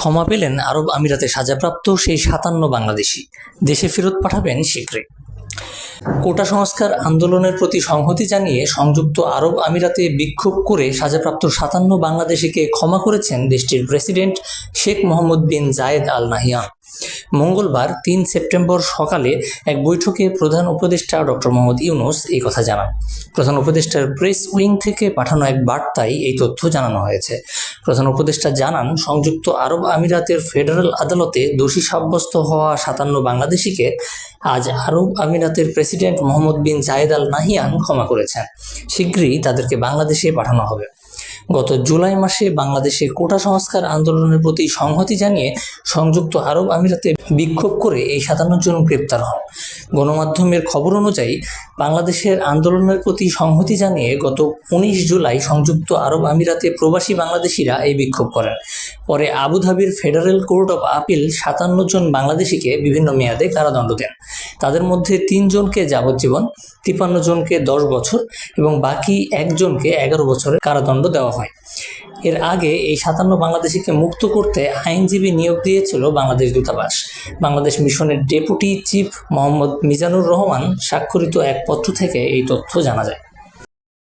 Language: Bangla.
ক্ষমা পেলেন আরব আমিরাতে সাজাপ্রাপ্ত সেই সাতান্ন বাংলাদেশি। দেশে ফেরত পাঠাবেন শীঘ্রই কোটা সংস্কার আন্দোলনের প্রতি সংহতি জানিয়ে সংযুক্ত আরব আমিরাতে বিক্ষোভ করে সাজাপ্রাপ্ত সাতান্ন বাংলাদেশিকে ক্ষমা করেছেন দেশটির president Sheikh Mohammed bin Zayed Al Nahyan. মঙ্গলবার তিন সেপ্টেম্বর সকালে এক বৈঠকে প্রধান উপদেষ্টা ডক্টর মোহাম্মদ ইউনুস এই কথা জানান। প্রধান উপদেষ্টার প্রেস উইং থেকে পাঠানো এক বার্তায় এই তথ্য জানানো হয়েছে। প্রধান উপদেষ্টা জানান, সংযুক্ত আরব আমিরাতের ফেডারেল আদালতে দোষী সাব্যস্ত হওয়া সাতান্ন বাংলাদেশিকে আজ আরব আমিরাতের president Mohammed bin Zayed Al Nahyan ক্ষমা করেছেন। শীঘ্রই তাদেরকে বাংলাদেশে পাঠানো হবে। গত জুলাই মাসে বাংলাদেশে কোটা সংস্কার আন্দোলনের প্রতি সংহতি জানিয়ে সংযুক্ত আরব আমিরাতে বিক্ষোভ করে এই সাতান্ন জন গ্রেপ্তার হন। গণমাধ্যমের খবর অনুযায়ী, বাংলাদেশের আন্দোলনের প্রতি সংহতি জানিয়ে গত উনিশ জুলাই সংযুক্ত আরব আমিরাতে প্রবাসী বাংলাদেশিরা এই বিক্ষোভ করেন। পরে আবুধাবির ফেডারেল কোর্ট অফ আপিল সাতান্ন জন বাংলাদেশিকে বিভিন্ন মেয়াদে কারাদণ্ড দেন। তাদের মধ্যে তিনজনকে যাবজ্জীবন তিপ্পান্ন জনকে দশ বছর এবং বাকি একজনকে এগারো বছরের কারাদণ্ড দেওয়া হয়। এর আগে এই সাতান্ন বাংলাদেশিকে মুক্ত করতে আইনজীবী নিয়োগ দিয়েছিল বাংলাদেশ দূতাবাস। বাংলাদেশ মিশনের ডেপুটি চিফ মোহাম্মদ মিজানুর রহমান স্বাক্ষরিত এক পত্র থেকে এই তথ্য জানা যায়।